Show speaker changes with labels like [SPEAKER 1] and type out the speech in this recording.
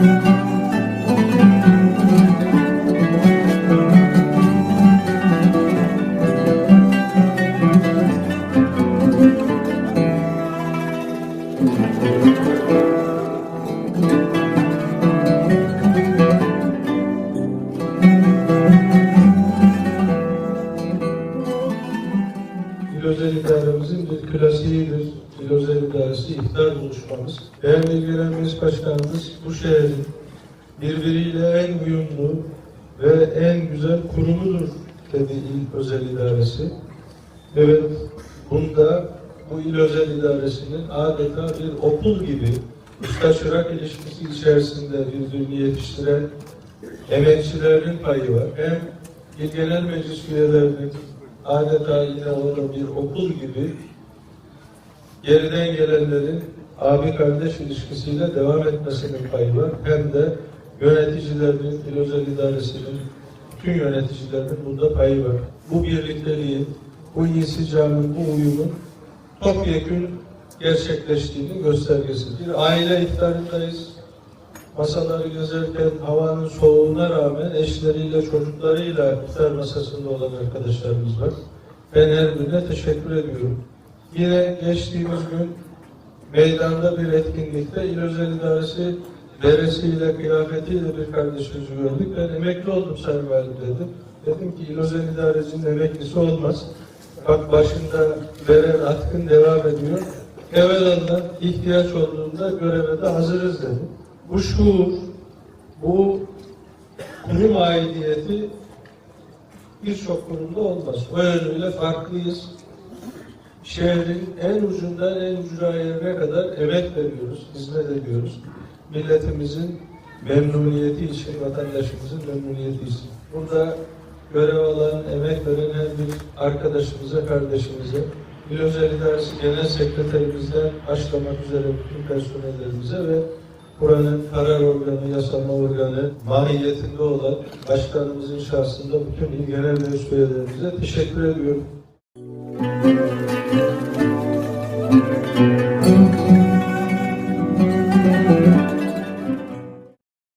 [SPEAKER 1] İl Özel İdaremizin bir klasiğidir. İl Özel İdaresi iftar buluşmamız. Değerli Genel Meclis Başkanımız bu şehrin birbiriyle en uyumlu ve en güzel kurumudur dedi İl Özel İdaresi. Evet, bunda bu İl Özel İdaresi'nin adeta bir okul gibi usta çırak ilişkisi içerisinde birbirini yetiştiren emekçilerin payı var. Hem İl Genel Meclis üyelerinin adeta orada bir okul gibi geriden gelenlerin abi kardeş ilişkisiyle devam etmesinin payı var. Hem de yöneticilerin, il özel idaresinin, tüm yöneticilerin bunda payı var. Bu birlikteliğin, bu insicamın, bu uyumun topyekün gerçekleştiğinin göstergesi. Bir aile iftarındayız. Masaları gezerken havanın soğuğuna rağmen eşleriyle, çocuklarıyla iftar masasında olan arkadaşlarımız var. Ben her birine teşekkür ediyorum. Yine geçtiğimiz gün meydanda bir etkinlikte İl Özel İdaresi deresiyle, kıyafetiyle bir kardeşimizi gördük. Ben emekli oldum Sayın Valim dedim. Dedim ki İl Özel İdaresi'nin emeklisi olmaz. Bak başında veren atkın devam ediyor. Evvelallah ihtiyaç olduğunda göreve de hazırız dedim. Bu şuur, bu kurum aidiyeti birçok kurumda olmaz. O yönüyle farklıyız. Şehrin en ucundan en ucuna yerine kadar emek veriyoruz, hizmet ediyoruz. Milletimizin memnuniyeti için, vatandaşımızın memnuniyeti için. Burada görev alan, emek veren her bir arkadaşımıza, kardeşimize, İl Özel İdaresi Genel Sekreterimizden başlamak üzere bütün personellerimize ve buranın karar organı, yasama organı mahiyetinde olan başkanımızın şahsında bütün il genel meclis üyelerimize teşekkür ediyorum.